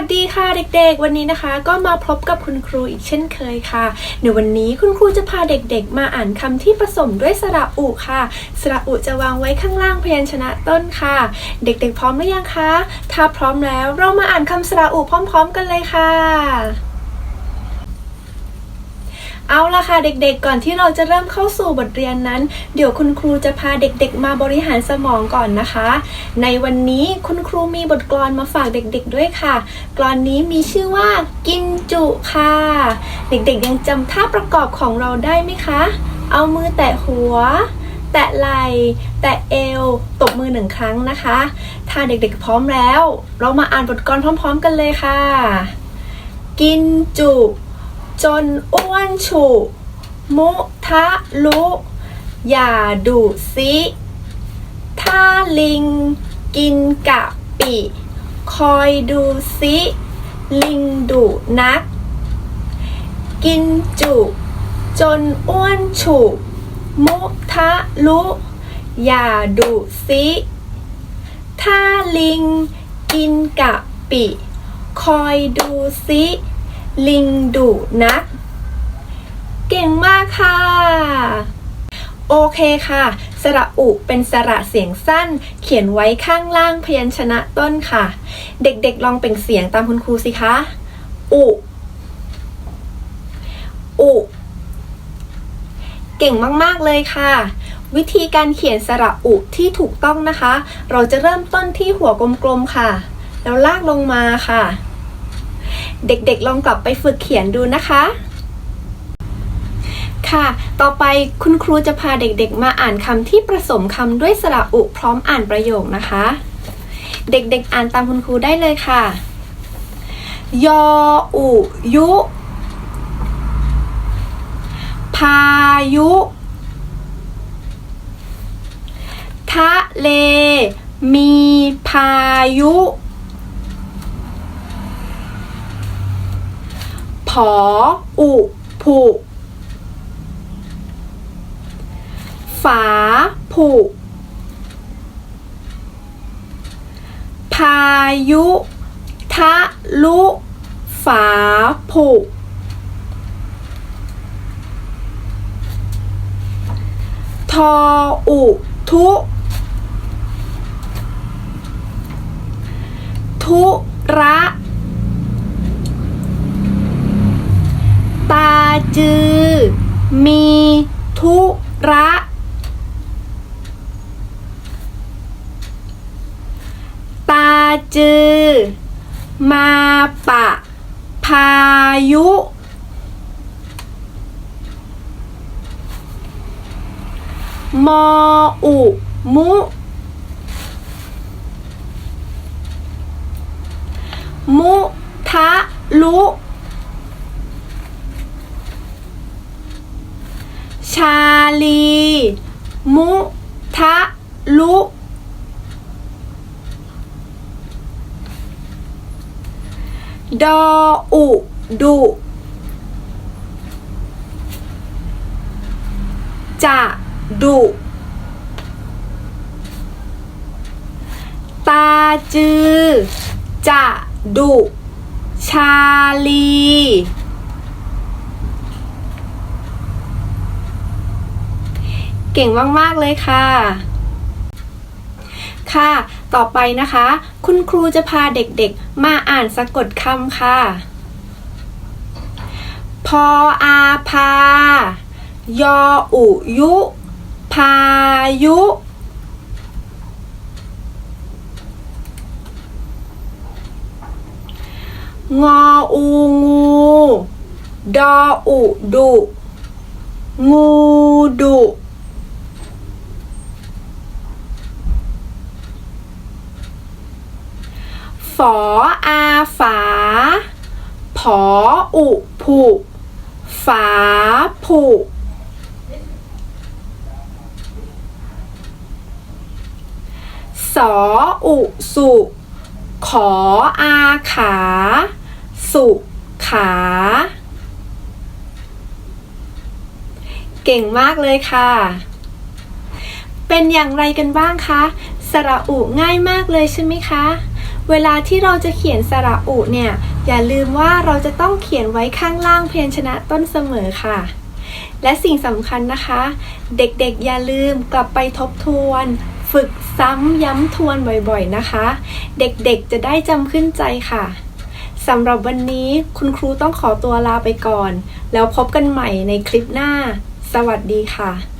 วัสดีค่ะเด็กๆ วันนี้นะคะ ก็มาพบกับคุณครูอีกเช่นเคยค่ะในวันนี้คุณครูจะพาเด็กๆ มาอ่านคำที่ผสมด้วยสระอุค่ะ สระอุจะวางไว้ข้างล่างพยัญชนะต้นค่ะ เด็กๆ พร้อมหรือยังคะ ถ้าพร้อมแล้วเรามาอ่านคำสระอุพร้อม ๆ กันเลยค่ะ เอาละค่ะเด็กๆ ก่อนที่เราจะเริ่มเข้าสู่บทเรียนนั้น เดี๋ยวคุณครูจะพาเด็กๆ มาบริหารสมองก่อนนะคะ ในวันนี้คุณครูมีบทกลอนมาฝากเด็กๆ ด้วยค่ะ กลอนนี้มีชื่อว่ากินจุค่ะ เด็กๆ ยังจำท่าประกอบของเราได้ไหมคะ เอามือแตะหัว แตะไหล่แตะเอว ตบมือหนึ่งครั้งนะคะ ถ้าเด็กๆ พร้อมแล้ว เรามาอ่านบทกลอนพร้อม ๆ กันเลยค่ะ กินจุ จนอ้วนฉุ มุทะลุ อย่าดุสิถ้าลิงกินกะปิ คอยดูสิลิงดุนัก กินจุ จนอ้วนฉุ มุทะลุ อย่าดุสิถ้าลิงกินกะปิ คอยดูสิ ลิงดุนัก เก่งมากค่ะ โอเคค่ะ สระอุเป็นสระเสียงสั้น เขียนไว้ข้างล่างพยัญชนะต้นค่ะ เด็กๆลองเปล่งเสียงตามคุณครูสิคะ อุ อุ เก่งมากๆเลยค่ะวิธีการเขียนสระอุที่ถูกต้องนะคะ เราจะเริ่มต้นที่หัวกลมๆค่ะ แล้วลากลงมาค่ะ เด็กๆลองกลับไปฝึกเขียนดูนะคะ ค่ะ ต่อไปคุณครูจะพาเด็กๆ มาอ่านคำที่ผสมคำด้วยสระอุพร้อมอ่านประโยคนะคะ เด็กๆ อ่านตามคุณครูได้เลยค่ะ ยออุยุ พายุทะเล มีพายุ ออุผุฝาผุพายุทะลุฝาผุทออุทุทุระ ตา จือ มีทุระตาจือ มาปะ พายุ มออุมุ มุทะลุ ชาลี มุทะลุ ดออุดุจะดุตาจือ จะดุ ชาลี เก่งมาก ๆ เลยค่ะ ค่ะ ต่อไปนะคะ คุณครูจะพาเด็กๆ มาอ่านสะกดคำค่ะ พออาพายออุยุ พายุงออูงู ดออุดุ งูดุ ฝออาฝา ผออุผุฝาผุสออุสุ ขออาขา สุขา เก่งมากเลยค่ะ เป็นอย่างไรกันบ้างคะ สระอุง่ายมากเลยใช่ไหมคะ เวลาที่เราจะเขียนสระอุเนี่ย อย่าลืมว่าเราจะต้องเขียนไว้ข้างล่างเพียัญชนะต้นเสมอค่ะ และสิ่งสำคัญนะคะ เด็กๆอย่าลืมกลับไปทบทวน ฝึกซ้ำย้ำทวนบ่อยๆนะคะ เด็กๆจะได้จำขึ้นใจค่ะสำหรับวันนี้คุณครูต้องขอตัวลาไปก่อน แล้วพบกันใหม่ในคลิปหน้า สวัสดีค่ะ